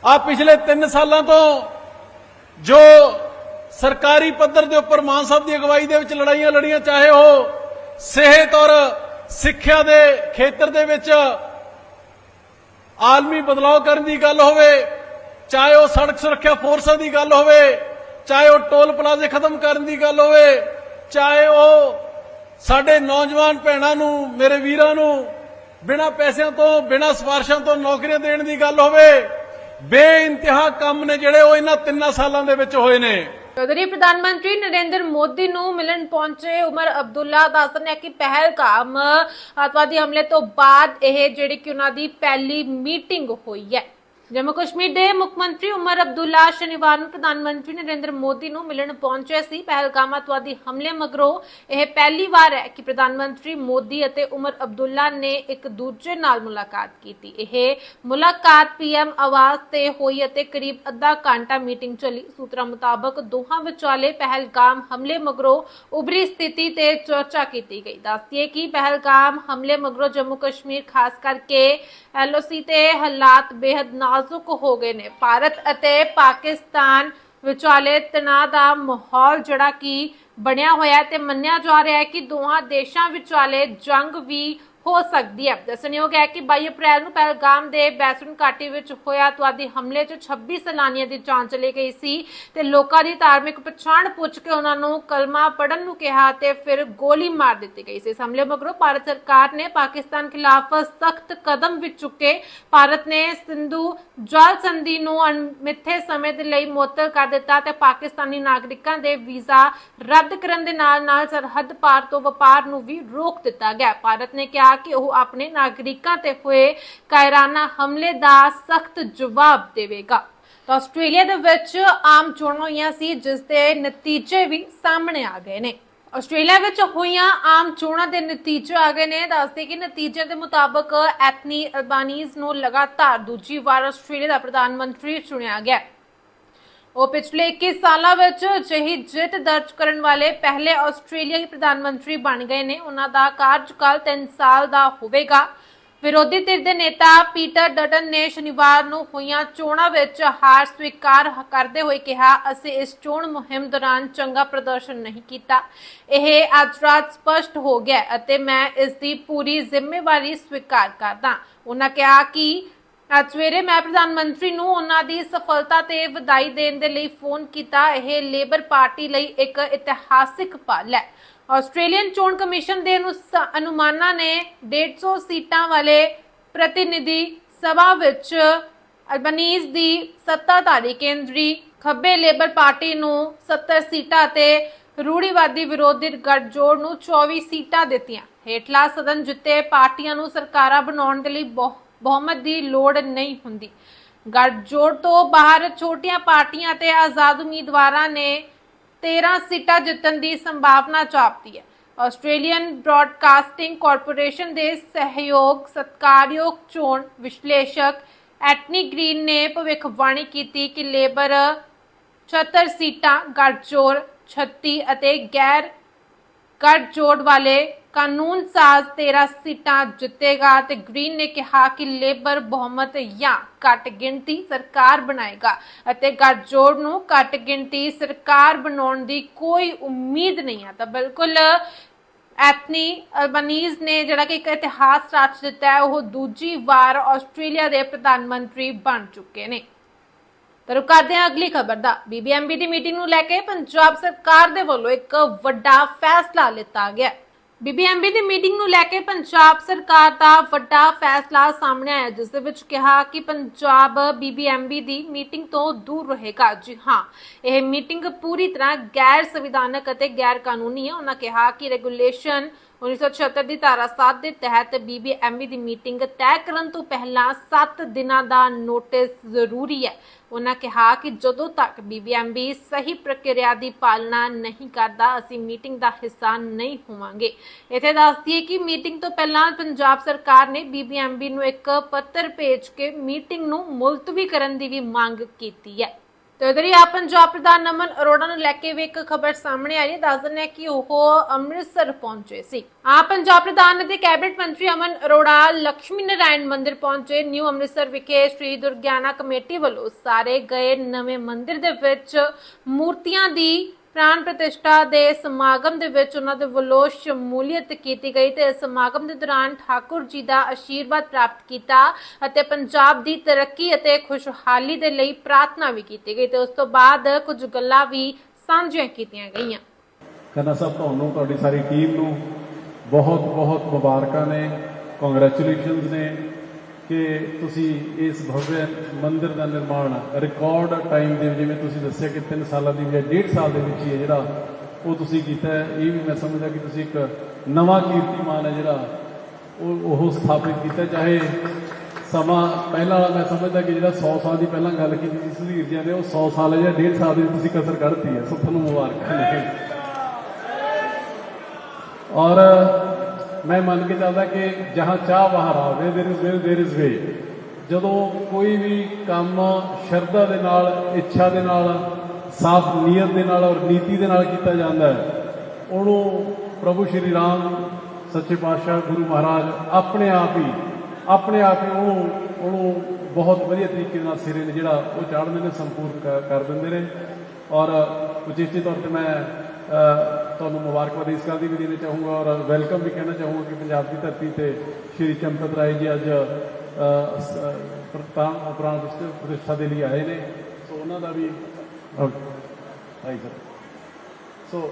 ਆ ਪਿਛਲੇ 3 ਸਾਲਾਂ ਤੋਂ ਜੋ ਸਰਕਾਰੀ ਪੱਧਰ ਦੇ ਉੱਪਰ ਮਾਨ ਸਾਹਿਬ ਦੀ ਅਗਵਾਈ ਦੇ ਵਿੱਚ ਲੜਾਈਆਂ ਲੜੀਆਂ, ਚਾਹੇ ਉਹ ਸਿਹਤ ਔਰ ਸਿੱਖਿਆ ਦੇ ਖੇਤਰ ਦੇ ਵਿੱਚ ਆਲਮੀ ਬਦਲਾਅ ਕਰਨ ਦੀ ਗੱਲ ਹੋਵੇ, ਚਾਹੇ ਉਹ ਸੜਕ ਸੁਰੱਖਿਆ ਫੋਰਸਾਂ ਦੀ ਗੱਲ ਹੋਵੇ, ਚਾਹੇ ਉਹ ਟੋਲ ਪਲਾਜ਼ੇ ਖਤਮ ਕਰਨ ਦੀ ਗੱਲ ਹੋਵੇ, ਚਾਹੇ ਉਹ ਸਾਡੇ ਨੌਜਵਾਨ ਭੈਣਾਂ ਨੂੰ, ਮੇਰੇ ਵੀਰਾਂ ਨੂੰ, ਬਿਨਾਂ ਪੈਸਿਆਂ ਤੋਂ, ਬਿਨਾਂ ਸਿਫਾਰਸ਼ਾਂ ਤੋਂ ਨੌਕਰੀਆਂ ਦੇਣ ਦੀ ਗੱਲ ਹੋਵੇ, ਬੇਇੰਤਹਾ ਕੰਮ ਨੇ ਜਿਹੜੇ ਉਹ ਇਹਨਾਂ ਤਿੰਨਾਂ ਸਾਲਾਂ ਦੇ ਵਿੱਚ ਹੋਏ ਨੇ। ਚੌਧਰੀ, ਪ੍ਰਧਾਨ ਮੰਤਰੀ ਨਰਿੰਦਰ ਮੋਦੀ ਨੂੰ ਮਿਲਣ ਪਹੁੰਚੇ ਉਮਰ ਅਬਦੁੱਲਾ ਦੱਸ ਨੇ ਕਿ ਪਹਿਲਗਾਮ ਅੱਤਵਾਦੀ ਹਮਲੇ ਤੋਂ ਬਾਅਦ ਇਹ ਜਿਹੜੀ ਕਿ ਉਹਨਾਂ ਦੀ ਪਹਿਲੀ ਮੀਟਿੰਗ ਹੋਈ ਹੈ। ਜੰਮੂ ਕਸ਼ਮੀਰ ਦੇ ਮੁੱਖ ਮੰਤਰੀ ਉਮਰ ਅਬਦੁੱਲਾ ਸ਼ਨੀਵਾਰ ਨੂੰ ਪ੍ਰਧਾਨ ਮੰਤਰੀ ਨਰਿੰਦਰ ਮੋਦੀ ਨੂੰ ਮਿਲਣ ਪਹੁੰਚੇ ਸੀ। ਪਹਿਲਗਾਮ ਅੱਤਵਾਦੀ ਹਮਲੇ ਮਗਰੋਂ ਇਹ ਪਹਿਲੀ ਵਾਰ ਹੈ ਕਿ ਪ੍ਰਧਾਨ ਮੰਤਰੀ ਮੋਦੀ ਅਤੇ ਉਮਰ ਅਬਦੁੱਲਾ ਨੇ ਇੱਕ ਦੂਜੇ ਨਾਲ ਮੁਲਾਕਾਤ ਕੀਤੀ। ਇਹ ਮੁਲਾਕਾਤ ਪੀਐਮ ਆਵਾਜ਼ ਤੇ ਹੋਈ ਅਤੇ ਕਰੀਬ ਅੱਧਾ ਘੰਟਾ ਮੀਟਿੰਗ ਚੱਲੀ। ਸੂਤਰਾਂ ਮੁਤਾਬਕ ਦੋਹਾਂ ਵਿਚਾਲੇ ਪਹਿਲਗਾਮ ਹਮਲੇ ਮਗਰੋਂ ਉਭਰੀ ਸਥਿਤੀ ਤੇ ਚਰਚਾ ਕੀਤੀ ਗਈ। ਦੱਸਦੀਏ ਕਿ ਪਹਿਲਗਾਮ ਹਮਲੇ ਮਗਰੋਂ ਜੰਮੂ ਕਸ਼ਮੀਰ, ਖਾਸ ਕਰਕੇ ਐਲਓਸੀ ਤੇ ਹਾਲਾਤ ਬੇहद ਨਾਜ਼ੁਕ ਹੋ ਗਏ ਨੇ। ਭਾਰਤ ਅਤੇ ਪਾਕਿਸਤਾਨ ਵਿਚਾਲੇ ਤਣਾਅ ਦਾ ਮਾਹੌਲ ਜਿਹੜਾ ਕਿ ਬਣਿਆ ਹੋਇਆ ਤੇ ਮੰਨਿਆ ਜਾ ਰਿਹਾ ਹੈ ਕਿ ਦੋਹਾਂ ਦੇਸ਼ਾਂ ਵਿਚਾਲੇ ਜੰਗ ਵੀ ਹੋ ਸਕਦੀ ਹੈ। ਦੱਸਣਯੋਗ ਹੈ ਕਿ 22 ਅਪ੍ਰੈਲ ਨੂੰ ਪਹਿਲਗਾਮ ਦੇ ਬੈਸਰਨ ਘਾਟੀ ਵਿੱਚ ਹੋਇਆ ਤੁਹਾਡੀ ਹਮਲੇ 'ਚ 26 ਸੈਲਾਨੀਆਂ ਦੀ ਜਾਨ ਚਲੀ ਗਈ ਸੀ ਤੇ ਲੋਕਾਂ ਦੀ ਧਾਰਮਿਕ ਪਛਾਣ ਪੁੱਛ ਕੇ ਉਹਨਾਂ ਨੂੰ ਕਲਮਾ ਪੜਨ ਨੂੰ ਕਿਹਾ ਤੇ ਫਿਰ ਗੋਲੀ ਮਾਰ ਦਿੱਤੀ ਗਈ ਸੀ। ਇਸ ਹਮਲੇ ਮਗਰੋਂ ਭਾਰਤ ਸਰਕਾਰ ਨੇ ਪਾਕਿਸਤਾਨ ਖਿਲਾਫ ਸਖਤ ਕਦਮ ਵੀ ਚੁੱਕੇ। ਭਾਰਤ ਨੇ ਸਿੰਧੂ ਜਲ ਸੰਧੀ ਨੂੰ ਅਣਮਿੱਥੇ ਸਮੇਂ ਦੇ ਲਈ ਮੁਅੱਤਲ ਕਰ ਦਿੱਤਾ ਤੇ ਪਾਕਿਸਤਾਨੀ ਨਾਗਰਿਕਾਂ ਦੇ ਵੀਜ਼ਾ ਰੱਦ ਕਰਨ ਦੇ ਨਾਲ-ਨਾਲ ਸਰਹੱਦ ਪਾਰ ਤੋਂ ਵਪਾਰ ਨੂੰ ਵੀ ਰੋਕ ਦਿੱਤਾ ਗਿਆ। ਭਾਰਤ ਨੇ ਕਿਹਾ ਕਿ ਉਹ ਆਪਣੇ ਨਾਗਰਿਕਾਂ ਤੇ ਹੋਏ ਕਾਇਰਾਨਾ ਹਮਲੇ ਦਾ ਸਖਤ ਜਵਾਬ ਦੇਵੇਗਾ। ਤਾਂ ਆਸਟ੍ਰੇਲੀਆ ਦੇ ਵਿੱਚ ਆਮ ਚੋਣਾਂ ਹੋਈਆਂ ਸੀ, ਜਿਸ ਦੇ ਨਤੀਜੇ ਵੀ ਸਾਹਮਣੇ ਆ ਗਏ ਨੇ। ਆਸਟ੍ਰੇਲੀਆ ਵਿੱਚ ਹੋਈਆਂ ਆਮ ਚੋਣਾਂ ਦੇ ਨਤੀਜੇ ਆ ਗਏ ਨੇ। ਦੱਸਦੇ ਕਿ ਨਤੀਜਿਆਂ ਦੇ ਮੁਤਾਬਕ ਐਥਨੀ ਅਲਬਾਨੀਜ਼ ਨੂੰ ਲਗਾਤਾਰ ਦੂਜੀ ਵਾਰ ਆਸਟ੍ਰੇਲੀਆ ਦਾ ਪ੍ਰਧਾਨ ਮੰਤਰੀ ਚੁਣਿਆ ਗਿਆ। ਉਹ ਪਿਛਲੇ 21 ਸਾਲਾਂ ਵਿੱਚ ਅਜਿਹੀ ਜਿੱਤ ਦਰਜ ਕਰਨ ਵਾਲੇ ਪਹਿਲੇ ਆਸਟ੍ਰੇਲੀਆਈ ਪ੍ਰਧਾਨ ਮੰਤਰੀ ਬਣ ਗਏ ਨੇ। ਉਹਨਾਂ ਦਾ ਕਾਰਜਕਾਲ 3 ਸਾਲ ਦਾ ਹੋਵੇਗਾ। ਵਿਰੋਧੀ ਧਿਰ ਦੇ ਨੇਤਾ ਪੀਟਰ ਡਟਨ ਨੇ ਸ਼ਨੀਵਾਰ ਨੂੰ ਹੋਈਆਂ ਚੋਣਾਂ ਵਿੱਚ ਹਾਰ ਸਵੀਕਾਰ ਕਰਦੇ ਹੋਏ ਕਿਹਾ, ਅਸੀਂ ਇਸ ਚੋਣ ਮੁਹਿੰਮ ਦੌਰਾਨ ਚੰਗਾ ਪ੍ਰਦਰਸ਼ਨ ਨਹੀਂ ਕੀਤਾ। ਇਹ ਅੱਜ ਰਾਤ ਸਪਸ਼ਟ ਹੋ ਗਿਆ ਅਤੇ ਮੈਂ ਇਸ ਦੀ ਪੂਰੀ ਜ਼ਿੰਮੇਵਾਰੀ ਸਵੀਕਾਰ ਕਰਦਾ ਉਹਨਾਂ ਕਿਹਾ ਕਿ ਅੱਜ ਸਵੇਰੇ ਮੈਂ ਪ੍ਰਧਾਨ ਮੰਤਰੀ ਨੂੰ ਉਹਨਾਂ ਦੀ ਸਫਲਤਾ ਤੇ ਵਧਾਈ ਦੇਣ ਦੇ ਲਈ ਫੋਨ ਕੀਤਾ। ਇਹ ਲੇਬਰ ਪਾਰਟੀ ਲਈ ਇੱਕ ਇਤਿਹਾਸਿਕ ਪਲ ਹੈ। ਆਸਟ੍ਰੇਲੀਅਨ ਚੋਣ ਕਮਿਸ਼ਨ ਦੇ ਅਨੁਮਾਨਾਂ ਨੇ 150 ਸੀਟਾਂ ਵਾਲੇ ਪ੍ਰਤੀਨਿਧੀ ਸਭਾ ਵਿੱਚ ਅਲਬਨੀਜ਼ ਦੀ ਸੱਤਾਧਾਰੀ ਕੇਂਦਰੀ ਖੱਬੇ ਲੇਬਰ ਪਾਰਟੀ ਨੂੰ 70 ਸੀਟਾਂ ਤੇ ਰੂੜੀਵਾਦੀ ਵਿਰੋਧੀ ਗੱਠਜੋੜ ਨੂੰ 24 ਸੀਟਾਂ ਦਿੱਤੀਆਂ। ਹੇਠਲਾ ਸਦਨ ਜਿੱਤੇ ਪਾਰਟੀਆਂ ਨੂੰ ਸਰਕਾਰਾਂ ਬਣਾਉਣ ਦੇ ਲਈ ਬਹੁਤ ਬਹੁਮਤ ਦੀ ਲੋੜ ਨਹੀਂ ਹੁੰਦੀ। ਗੱਠਜੋੜ ਤੋਂ ਬਾਹਰ ਛੋਟੀਆਂ ਪਾਰਟੀਆਂ ਤੇ ਆਜ਼ਾਦ ਉਮੀਦਵਾਰਾਂ ਨੇ 13 ਸੀਟਾਂ ਜਿੱਤਣ ਦੀ ਸੰਭਾਵਨਾ ਜਾਪਦੀ ਹੈ। ਆਸਟ੍ਰੇਲੀਅਨ ਬ੍ਰਾਡਕਾਸਟਿੰਗ ਕਾਰਪੋਰੇਸ਼ਨ ਦੇ ਸਹਿਯੋਗ, ਸਤਕਾਰਯੋਗ ਚੋਣ ਵਿਸ਼ਲੇਸ਼ਕ ਐਟਨੀ ਗ੍ਰੀਨ ਨੇ ਭਵਿੱਖਬਾਣੀ ਕੀਤੀ ਕਿ ਲੇਬਰ 76 ਸੀਟਾਂ, ਗੱਠਜੋੜ 36 ਅਤੇ ਗੈਰ ਗੱਠਜੋੜ ਵਾਲੇ ਕਾਨੂੰਨ ਸਾਜ਼ 13 ਸੀਟਾਂ ਜਿੱਤੇਗਾ ਤੇ ਗ੍ਰੀਨ ਨੇ ਕਿਹਾ ਕਿ ਲੇਬਰ ਬਹੁਮਤ ਜਾਂ ਘੱਟ ਗਿਣਤੀ ਸਰਕਾਰ ਬਣਾਏਗਾ ਅਤੇ ਗੱਠਜੋੜ ਨੂੰ ਘੱਟ ਗਿਣਤੀ ਸਰਕਾਰ ਬਣਾਉਣ ਦੀ ਕੋਈ ਉਮੀਦ ਨਹੀਂ ਹੈ। ਤਾਂ ਬਿਲਕੁਲ ਐਥਨੀ ਅਲਬਨੀਜ਼ ਨੇ ਜਿਹੜਾ ਕਿ ਇੱਕ ਇਤਿਹਾਸ ਰਚ ਦਿੱਤਾ ਹੈ, ਉਹ ਦੂਜੀ ਵਾਰ ਆਸਟ੍ਰੇਲੀਆ ਦੇ ਪ੍ਰਧਾਨ ਮੰਤਰੀ ਬਣ ਚੁੱਕੇ ਨੇ। ਤਾਂ ਰੁਕ ਕਰਦੇ ਹਾਂ ਅਗਲੀ ਖਬਰ ਦਾ। ਬੀਬੀਐਮਬੀ ਦੀ ਮੀਟਿੰਗ ਨੂੰ ਲੈ ਕੇ ਪੰਜਾਬ ਸਰਕਾਰ ਦੇ ਵੱਲੋਂ ਇੱਕ ਵੱਡਾ ਫੈਸਲਾ ਲਿੱਤਾ ਗਿਆ। ਬੀਬੀਐਮਬੀ ਦੀ ਮੀਟਿੰਗ ਨੂੰ ਲੈ ਕੇ ਪੰਜਾਬ ਸਰਕਾਰ ਦਾ ਵੱਡਾ ਫੈਸਲਾ ਸਾਹਮਣੇ ਆਇਆ, ਜਿਸ ਦੇ ਵਿੱਚ ਕਿਹਾ ਕਿ ਪੰਜਾਬ ਬੀਬੀਐਮਬੀ ਦੀ ਮੀਟਿੰਗ ਤੋਂ ਦੂਰ ਰਹੇਗਾ। ਜੀ ਹਾਂ, ਇਹ ਮੀਟਿੰਗ ਪੂਰੀ ਤਰ੍ਹਾਂ ਗੈਰ ਸੰਵਿਧਾਨਕ ਅਤੇ ਗੈਰ ਕਾਨੂੰਨੀ ਹੈ। ਉਹਨਾਂ ਕਿਹਾ ਕਿ ਰੈਗੂਲੇਸ਼ਨ 1976 ਦੀ ਧਾਰਾ 7 ਦੇ ਤਹਿਤ ਬੀਬੀਐਮਬੀ ਦੀ ਮੀਟਿੰਗ ਤੈਅ ਕਰਨ ਤੋਂ ਪਹਿਲਾਂ 7 ਦਿਨਾਂ ਦਾ ਨੋਟਿਸ ਜ਼ਰੂਰੀ ਹੈ। ਉਹਨਾਂ ਕਿਹਾ ਕਿ ਜਦੋਂ ਤੱਕ ਬੀਬੀਐਮਬੀ ਸਹੀ ਪ੍ਰਕਿਰਿਆ ਦੀ ਪਾਲਣਾ ਨਹੀਂ ਕਰਦਾ, ਅਸੀਂ ਮੀਟਿੰਗ ਦਾ ਹਿੱਸਾ ਨਹੀਂ ਹੋਵਾਂਗੇ। ਇੱਥੇ ਦੱਸ ਦਈਏ ਕਿ ਮੀਟਿੰਗ ਤੋਂ ਪਹਿਲਾਂ ਪੰਜਾਬ ਸਰਕਾਰ ਨੇ ਬੀਬੀਐਮਬੀ ਨੂੰ ਇੱਕ ਪੱਤਰ ਭੇਜ ਕੇ ਮੀਟਿੰਗ ਨੂੰ ਮੁਲਤਵੀ ਕਰਨ ਦੀ ਵੀ ਮੰਗ ਕੀਤੀ ਹੈ। ਤੇ ਉਧਰ ਹੀ ਆ ਪੰਜਾਬ ਪ੍ਰਧਾਨ ਅਮਨ ਅਰੋੜਾ ਨੂੰ ਲੈ ਕੇ ਵੀ ਇੱਕ ਖਬਰ ਸਾਹਮਣੇ ਆਈ ਹੈ। ਦੱਸ ਦਿੰਦੇ ਹਾਂ ਕਿ ਉਹ ਅੰਮ੍ਰਿਤਸਰ ਪਹੁੰਚੇ ਸੀ। ਆ ਪੰਜਾਬ ਪ੍ਰਧਾਨ ਅਤੇ ਕੈਬਨਿਟ ਮੰਤਰੀ ਅਮਨ ਅਰੋੜਾ ਲక్ష్ਮੀ ਨਾਰਾਇਣ ਮੰਦਿਰ ਪਹੁੰਚੇ। ਨਿਊ ਅੰਮ੍ਰਿਤਸਰ ਵਿਖੇ ਸ੍ਰੀ ਦੁਰਗਿਆਨਾ ਕਮੇਟੀ ਵੱਲੋਂ ਸਾਰੇ ਗਏ ਨਵੇਂ ਮੰਦਿਰ ਦੇ ਵਿੱਚ ਮੂਰਤੀਆਂ ਦੀ ਪ੍ਰਾਣ ਪ੍ਰਤਿਸ਼ਠਾ ਦੇ ਸਮਾਗਮ ਦੇ ਵਿੱਚ ਉਹਨਾਂ ਦੇ ਵੱਲੋਂ ਸ਼ਮੂਲੀਅਤ ਕੀਤੀ ਗਈ ਤੇ ਇਸ ਸਮਾਗਮ ਦੇ ਦੌਰਾਨ ਠਾਕੁਰ ਜੀ ਦਾ ਆਸ਼ੀਰਵਾਦ ਪ੍ਰਾਪਤ ਕੀਤਾ ਅਤੇ ਪੰਜਾਬ ਦੀ ਤਰੱਕੀ ਅਤੇ ਖੁਸ਼ਹਾਲੀ ਦੇ ਲਈ ਪ੍ਰਾਰਥਨਾ ਵੀ ਕੀਤੀ ਗਈ ਤੇ ਉਸ ਤੋਂ ਬਾਅਦ ਕੁਝ ਗੱਲਾਂ ਵੀ ਸਾਂਝੀਆਂ ਕੀਤੀਆਂ ਗਈਆਂ। ਖੰਨਾ ਸਾਹਿਬ, ਤੁਹਾਨੂੰ, ਤੁਹਾਡੀ ਸਾਰੀ ਟੀਮ ਨੂੰ ਬਹੁਤ ਬਹੁਤ ਮੁਬਾਰਕਾਂ ਨੇ ਕੰਗ੍ਰੈਚੁਲੇਸ਼ਨਸ ਨੇ। ਕਿ ਤੁਸੀਂ ਇਸ ਭਵਯ ਮੰਦਿਰ ਦਾ ਨਿਰਮਾਣ ਰਿਕਾਰਡ ਟਾਈਮ ਦੇ ਜਿਵੇਂ ਤੁਸੀਂ ਦੱਸਿਆ ਕਿ 3 ਸਾਲਾਂ ਦੀ ਜਾਂ 1.5 ਸਾਲ ਦੇ ਵਿੱਚ ਹੀ ਹੈ ਜਿਹੜਾ ਉਹ ਤੁਸੀਂ ਕੀਤਾ ਇਹ ਵੀ ਮੈਂ ਸਮਝਦਾ ਕਿ ਤੁਸੀਂ ਇੱਕ ਨਵਾਂ ਕੀਰਤੀਮਾਨ ਹੈ ਜਿਹੜਾ ਉਹ ਉਹ ਸਥਾਪਿਤ ਕੀਤਾ ਚਾਹੇ ਸਮਾਂ ਪਹਿਲਾਂ ਮੈਂ ਸਮਝਦਾ ਕਿ ਜਿਹੜਾ 100 ਸਾਲ ਦੀ ਪਹਿਲਾਂ ਗੱਲ ਕੀਤੀ ਸੀ ਸੁਧੀਰ ਜੀ ਨੇ, ਉਹ 100 ਸਾਲ ਜਾਂ 1.5 ਸਾਲ ਦੀ ਤੁਸੀਂ ਕਸਰ ਕੱਢਤੀ ਹੈ। ਸੋ ਤੁਹਾਨੂੰ ਮੁਬਾਰਕਾਂ ਨੇ। ਔਰ ਮੈਂ ਮੰਨ ਕੇ ਚੱਲਦਾ ਕਿ ਜਹਾਂ ਚਾਹ ਵਹਾਂ ਰਾਹ way there is way there is way ਜਦੋਂ ਕੋਈ ਵੀ ਕੰਮ ਸ਼ਰਧਾ ਦੇ ਨਾਲ ਇੱਛਾ ਦੇ ਨਾਲ ਸਾਫ਼ ਨੀਅਤ ਦੇ ਨਾਲ ਔਰ ਨੀਤੀ ਦੇ ਨਾਲ ਕੀਤਾ ਜਾਂਦਾ ਹੈ ਉਹਨੂੰ ਪ੍ਰਭੂ ਸ਼੍ਰੀ ਰਾਮ ਸੱਚੇ ਪਾਤਸ਼ਾਹ ਗੁਰੂ ਮਹਾਰਾਜ ਆਪਣੇ ਆਪ ਹੀ ਆਪਣੇ ਆਪ ਹੀ ਉਹਨੂੰ ਉਹਨੂੰ ਬਹੁਤ ਵਧੀਆ ਤਰੀਕੇ ਨਾਲ ਸਿਰੇ ਨੇ ਜਿਹੜਾ ਉਹ ਚਾੜਦੇ ਨੇ ਸੰਪੂਰਨ ਕ- ਕਰ ਦਿੰਦੇ ਨੇ ਔਰ ਉਚੇਚੇ ਤੌਰ ਤੇ ਮੈਂ ਅ, ਤੁਹਾਨੂੰ ਮੁਬਾਰਕਬਾਦ ਇਸ ਗੱਲ ਦੀ ਵੀ ਦੇਣਾ ਚਾਹੂੰਗਾ ਔਰ ਵੈਲਕਮ ਵੀ ਕਹਿਣਾ ਚਾਹੂੰਗਾ ਕਿ ਪੰਜਾਬ ਦੀ ਧਰਤੀ ਤੇ ਸ਼੍ਰੀ ਚੰਪਤ ਰਾਏ ਜੀ ਅੱਜ ਪ੍ਰਾਣ ਪ੍ਰਾਣ ਪ੍ਰਤਿਸ਼ਠਾ- ਦੇ ਲਈ ਆਏ ਨੇ। ਸੋ ਉਹਨਾਂ ਦਾ ਵੀ ਹਾਈ ਸਰ ਸੋ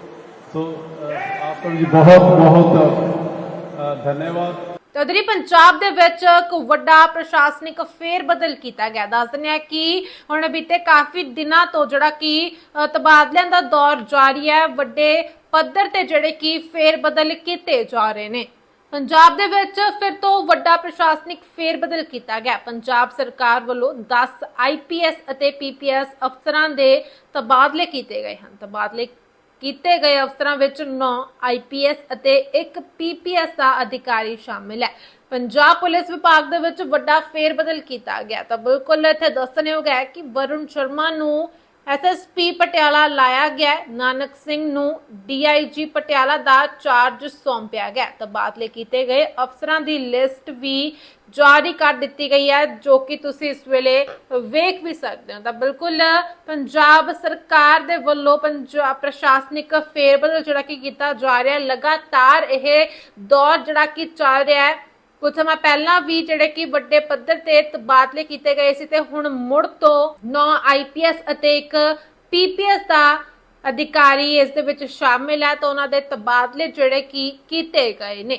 ਸੋ ਆਪ ਜੀ ਬਹੁਤ ਬਹੁਤ ਧੰਨਵਾਦ ਤੇ ਉਧਰ ਹੀ ਪੰਜਾਬ ਦੇ ਵਿੱਚ ਇੱਕ ਵੱਡਾ ਪ੍ਰਸ਼ਾਸਨਿਕ ਫੇਰ ਬਦਲ ਕੀਤਾ ਗਿਆ। ਦੱਸ ਦਿੰਦੇ ਆ ਕਿ ਹੁਣ ਬੀਤੇ ਕਾਫੀ ਦਿਨਾਂ ਤੋਂ ਜਿਹੜਾ ਕਿ ਤਬਾਦਲਿਆਂ ਦਾ ਦੌਰ ਜਾਰੀ ਹੈ। ਵੱਡੇ ਪੱਧਰ ਤੇ ਜਿਹੜੇ ਕਿ ਫੇਰ ਬਦਲ ਕੀਤੇ ਜਾ ਰਹੇ ਨੇ। ਪੰਜਾਬ ਦੇ ਵਿੱਚ ਫਿਰ ਤੋਂ ਵੱਡਾ ਪ੍ਰਸ਼ਾਸਨਿਕ ਫੇਰ ਬਦਲ ਕੀਤਾ ਗਿਆ। ਪੰਜਾਬ ਸਰਕਾਰ ਵੱਲੋਂ 10 ਆਈਪੀਐਸ ਅਤੇ ਪੀਪੀਐਸ ਅਫਸਰਾਂ ਦੇ ਤਬਾਦਲੇ ਕੀਤੇ ਗਏ ਹਨ। ਤਬਾਦਲੇ ਕੀਤੇ ਗਏ ਅਫਸਰਾਂ ਵਿੱਚ 9 ਆਈਪੀਐਸ ਅਤੇ ਇੱਕ ਪੀਪੀਐਸ ਦਾ ਅਧਿਕਾਰੀ ਸ਼ਾਮਿਲ ਹੈ। ਪੰਜਾਬ ਪੁਲਿਸ ਵਿਭਾਗ ਦੇ ਵਿੱਚ ਵੱਡਾ ਫੇਰ ਬਦਲ ਕੀਤਾ ਗਿਆ। ਤਾਂ ਬਿਲਕੁਲ ਇੱਥੇ ਦੱਸਣਯੋਗ ਹੈ ਕਿ ਵਰੁਣ ਸ਼ਰਮਾ ਨੂੰ ਐਸਐਸਪੀ ਪਟਿਆਲਾ ਲਾਇਆ ਗਿਆ ਨਾਨਕ ਸਿੰਘ ਨੂੰ ਡੀਆਈਜੀ ਪਟਿਆਲਾ ਦਾ ਚਾਰਜ ਸੌਂਪਿਆ ਗਿਆ ਤਬਾਦਲੇ ਕੀਤੇ ਗਏ ਅਫਸਰਾਂ ਦੀ ਲਿਸਟ ਵੀ ਜਾਰੀ ਕਰ ਦਿੱਤੀ ਗਈ ਹੈ, ਜੋ ਕਿ ਤੁਸੀਂ ਇਸ ਵੇਲੇ ਵੇਖ ਵੀ ਸਕਦੇ ਹੋ। ਤਾਂ ਬਿਲਕੁਲ ਪੰਜਾਬ ਸਰਕਾਰ ਦੇ ਵੱਲੋਂ ਪੰਜਾਬ ਪ੍ਰਸ਼ਾਸਨਿਕ ਫੇਰਬਦਲ ਜਿਹੜਾ ਕਿ ਕੀਤਾ ਜਾ ਰਿਹਾ ਲਗਾਤਾਰ ਇਹ ਦੌਰ ਜਿਹੜਾ ਕਿ ਚੱਲ ਰਿਹਾ ਹੈ ਕੁਝ ਸਮਾਂ ਪਹਿਲਾਂ ਵੀ ਜਿਹੜੇ ਕਿ ਵੱਡੇ ਪੱਧਰ ਤੇ ਤਬਾਦਲੇ ਕੀਤੇ ਗਏ ਸੀ ਤੇ ਹੁਣ ਮੁੜ ਤੋਂ 9 ਆਈਪੀਐਸ ਅਤੇ ਇੱਕ ਪੀਪੀਐਸ ਦਾ ਅਧਿਕਾਰੀ ਇਸ ਦੇ ਵਿੱਚ ਸ਼ਾਮਿਲ ਹੈ ਤਾਂ ਉਹਨਾਂ ਦੇ ਤਬਾਦਲੇ ਜਿਹੜੇ ਕਿ ਕੀਤੇ ਗਏ ਨੇ।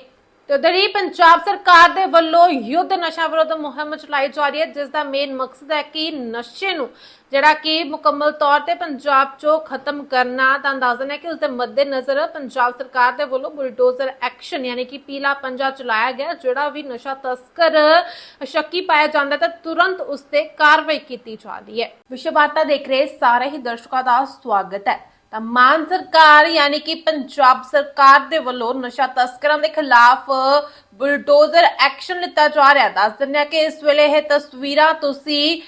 ਤੇ ਉਧਰ ਹੀ ਪੰਜਾਬ ਸਰਕਾਰ ਦੇ ਵੱਲੋਂ ਯੁੱਧ ਨਸ਼ਾ ਵਿਰੋਧ ਮੁਹਿੰਮ ਚਲਾਈ ਜਾ ਰਹੀ ਹੈ, ਜਿਸ ਦਾ ਮੇਨ ਮਕਸਦ ਹੈ ਕਿ ਨਸ਼ੇ ਨੂੰ ਜਿਹੜਾ ਕਿ ਮੁਕੰਮਲ ਤੌਰ ਤੇ ਪੰਜਾਬ 'ਚੋਂ ਖਤਮ ਕਰਨਾ। ਤਾਂ ਅੰਦਾਜ਼ਨ ਹੈ ਕਿ ਉਸ ਦੇ ਮੱਦੇਨਜ਼ਰ ਪੰਜਾਬ ਸਰਕਾਰ ਦੇ ਵੱਲੋਂ ਬੁਲਡੋਜ਼ਰ ਐਕਸ਼ਨ ਯਾਨੀ ਕਿ ਪੀਲਾ ਪੰਜਾ ਚਲਾਇਆ ਗਿਆ, ਜਿਹੜਾ ਵੀ ਨਸ਼ਾ ਤਸਕਰ ਸ਼ੱਕੀ ਪਾਇਆ ਜਾਂਦਾ ਤਾਂ ਤੁਰੰਤ ਉਸ ਤੇ ਕਾਰਵਾਈ ਕੀਤੀ ਜਾ ਰਹੀ ਹੈ। ਵਿਸ਼ਵ ਦੇਖ ਰਹੇ ਸਾਰੇ ਹੀ ਦਰਸ਼ਕਾਂ ਦਾ ਸਵਾਗਤ ਹੈ। ਤਾਂ ਮਾਨ ਸਰਕਾਰ ਯਾਨੀ ਕਿ ਪੰਜਾਬ ਸਰਕਾਰ ਦੇ ਵੱਲੋਂ ਨਸ਼ਾ ਤਸਕਰਾਂ ਦੇ ਖਿਲਾਫ ਬੁਲਡੋਜ਼ਰ ਐਕਸ਼ਨ ਲਿੱਤਾ ਜਾ ਰਿਹਾ ਦੱਸ ਦਿੰਦੇ ਹਾਂ ਕਿ ਇਸ ਵੇਲੇ ਇਹ ਤਸਵੀਰਾਂ ਤੁਸੀਂ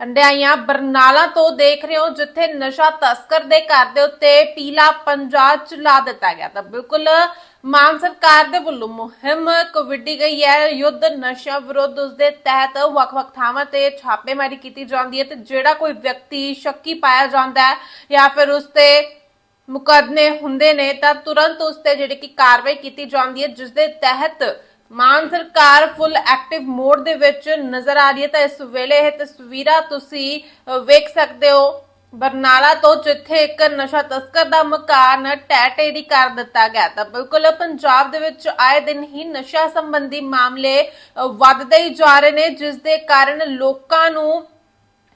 ਹੰਡਿਆਈਆਂ ਬਰਨਾਲਾ ਤੋਂ ਦੇਖ ਰਹੇ ਹੋ, ਜਿੱਥੇ ਨਸ਼ਾ ਤਸਕਰ ਦੇ ਘਰ ਦੇ ਉੱਤੇ ਪੀਲਾ ਪੰਜਾ ਚਲਾ ਦਿੱਤਾ ਗਿਆ। ਤਾਂ ਬਿਲਕੁਲ ਮਾਨ ਸਰਕਾਰ ਦੇ ਵੱਲੋਂ ਮੁਹਿੰਮ ਵਿੱਢੀ ਗਈ ਹੈ। ਯੁੱਧ ਨਸ਼ਾ ਵਿਰੁੱਧ ਉਸ ਦੇ ਤਹਿਤ ਵੱਖ-ਵੱਖ ਥਾਵਾਂ ਤੇ ਛਾਪੇਮਾਰੀ ਕੀਤੀ ਜਾਂਦੀ ਹੈ ਤੇ ਜਿਹੜਾ ਕੋਈ ਵਿਅਕਤੀ ਸ਼ੱਕੀ ਪਾਇਆ ਜਾਂਦਾ ਹੈ ਜਾਂ ਫਿਰ ਉਸ ਤੇ ਮੁਕੱਦਮੇ ਹੁੰਦੇ ਨੇ ਤਾਂ ਤੁਰੰਤ ਉਸ ਤੇ ਜਿਹੜੀ ਕਿ ਕਾਰਵਾਈ ਕੀਤੀ ਜਾਂਦੀ ਹੈ ਜਿਸ ਦੇ ਤਹਿਤ ਮਾਨ ਸਰਕਾਰ ਫੁੱਲ ਐਕਟਿਵ ਮੋਡ ਦੇ ਵਿੱਚ ਨਜ਼ਰ ਆ ਰਹੀ ਹੈ। ਤਾਂ ਇਸ ਵੇਲੇ ਇਹ ਤਸਵੀਰਾਂ ਤੁਸੀਂ ਵੇਖ ਸਕਦੇ ਹੋ। ਬਰਨਾਲਾ ਤੋਂ ਜਿੱਥੇ ਇੱਕ ਨਸ਼ਾ ਤਸਕਰ ਦਾ ਮਕਾਨ ਢਹਿ ਢੇਰੀ ਕਰ ਦਿੱਤਾ ਗਿਆ ਤਾਂ ਬਿਲਕੁਲ ਪੰਜਾਬ ਦੇ ਵਿੱਚ ਆਏ ਦਿਨ ਹੀ ਨਸ਼ਾ ਸੰਬੰਧੀ ਮਾਮਲੇ ਵੱਧਦੇ ਹੀ ਜਾ ਰਹੇ ਨੇ, ਜਿਸ ਦੇ ਕਾਰਨ ਲੋਕਾਂ ਨੂੰ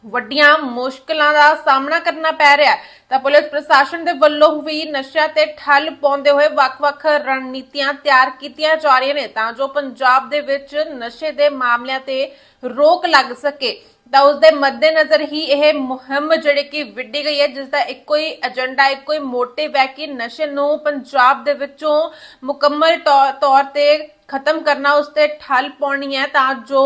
ਵੱਡੀਆਂ ਮੁਸ਼ਕਲਾਂ ਦਾ ਸਾਹਮਣਾ ਕਰਨਾ ਪੈ ਰਿਹਾ ਹੈ। ਤਾਂ ਪੁਲਿਸ ਪ੍ਰਸ਼ਾਸਨ ਦੇ ਵੱਲੋਂ ਵੀ ਨਸ਼ਾ ਤੇ ਠੱਲ ਪਾਉਂਦੇ ਹੋਏ ਵੱਖ-ਵੱਖ ਰਣਨੀਤੀਆਂ ਤਿਆਰ ਕੀਤੀਆਂ ਜਾ ਰਹੀਆਂ ਨੇ ਤਾਂ ਜੋ ਪੰਜਾਬ ਦੇ ਵਿੱਚ ਨਸ਼ੇ ਦੇ ਮਾਮਲਿਆਂ ਤੇ ਰੋਕ ਲੱਗ ਸਕੇ। ਤਾਂ ਉਸ ਦੇ ਮੱਦੇਨਜ਼ਰ ਹੀ ਇਹ ਮੁਹਿੰਮ ਜਿਹੜੀ ਕਿ ਵਿੱਢੀ ਗਈ ਹੈ ਜਿਸ ਦਾ ਇੱਕੋ ਹੀ ਏਜੰਡਾ, ਇੱਕੋ ਹੀ ਮੋਟਿਵ ਹੈ ਕਿ ਨਸ਼ੇ ਨੂੰ ਪੰਜਾਬ ਦੇ ਵਿੱਚੋਂ ਮੁਕੰਮਲ ਤੌਰ ਤੇ ਖਤਮ ਕਰਨਾ, ਉਸ ਤੇ ਠੱਲ ਪਾਉਣੀ ਹੈ ਤਾਂ ਜੋ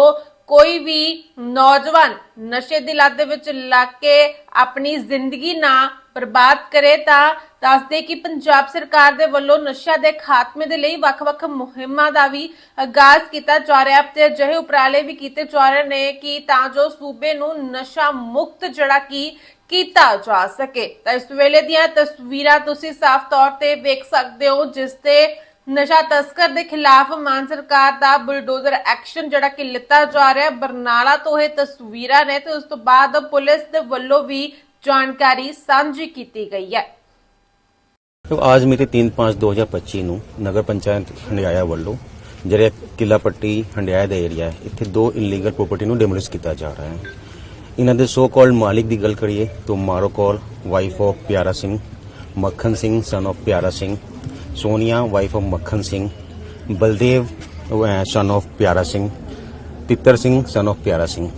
ਕੋਈ ਵੀ ਨੌਜਵਾਨ ਨਸ਼ੇ ਦੀ ਲਤ ਦੇ ਵਿੱਚ ਲੱਗ ਕੇ ਆਪਣੀ ਜ਼ਿੰਦਗੀ ਨਾ ਬਰਬਾਦ ਕਰੇ ਤਾਂ ਦੱਸਦੇ ਕਿ ਪੰਜਾਬ ਸਰਕਾਰ ਦੇ ਵੱਲੋਂ ਨਸ਼ਾ ਦੇ ਖਾਤਮੇ ਦੇ ਲਈ ਵੱਖ-ਵੱਖ ਮੁਹਿੰਮਾਂ ਦਾ ਵੀ ਆਗਾਜ਼ ਕੀਤਾ ਜਾ ਰਿਹਾ ਤੇ ਅਜਿਹੇ ਉਪਰਾਲੇ ਵੀ ਕੀਤੇ ਜਾ ਰਹੇ ਨੇ ਕਿ ਤਾਂ ਜੋ ਸੂਬੇ ਨੂੰ ਨਸ਼ਾ ਮੁਕਤ ਜਿਹੜਾ ਕਿ ਕੀਤਾ ਜਾ ਸਕੇ। ਤਾਂ ਇਸ ਵੇਲੇ ਦੀਆਂ ਤਸਵੀਰਾਂ ਤੁਸੀਂ ਸਾਫ਼ ਤੌਰ ਤੇ ਵੇਖ ਸਕਦੇ ਹੋ, ਜਿਸ ਤੇ ਨਸ਼ਾ ਤਸਕਰ ਦੇ ਖਿਲਾਫ ਮਾਨ ਸਰਕਾਰ ਦਾ ਬੁਲਡੋਜ਼ਰ ਐਕਸ਼ਨ ਜਿਹੜਾ ਕਿ ਲਿੱਤਾ ਜਾ ਰਿਹਾ ਬਰਨਾਲਾ ਤੋਂ ਇਹ ਤਸਵੀਰਾਂ ਨੇ ਤੇ ਉਸ ਤੋਂ ਬਾਅਦ ਪੁਲਿਸ ਦੇ ਵੱਲੋਂ ਵੀ ਜਾਣਕਾਰੀ ਸਾਂਝੀ ਕੀਤੀ ਗਈ ਹੈ। ਤੋ ਅੱਜ ਮਿਤੀ 3/5/2025 ਨੂੰ ਨਗਰ ਪੰਚਾਇਤ ਹੰਡਿਆਇਆ ਵੱਲੋਂ ਜਿਹੜੇ ਕਿਲਾ ਪੱਟੀ ਹੰਡਿਆਇਆ ਦਾ ਏਰੀਆ ਹੈ, ਇੱਥੇ ਦੋ ਇਲੀਗਲ ਪ੍ਰਾਪਰਟੀ ਨੂੰ ਡੈਮੋਲਿਸ਼ ਕੀਤਾ ਜਾ ਰਿਹਾ ਹੈ। ਇਹਨਾਂ ਦੇ ਸੋ ਕਾਲਡ ਮਾਲਿਕ ਦੀ ਗੱਲ ਕਰੀਏ ਤਾਂ Maro Kaur wife of Piara Singh, Makhan Singh son of Piara Singh Sonia wife of Makhan Singh, Baldev son of Piara Singh, Pittar Singh son of Piara Singh.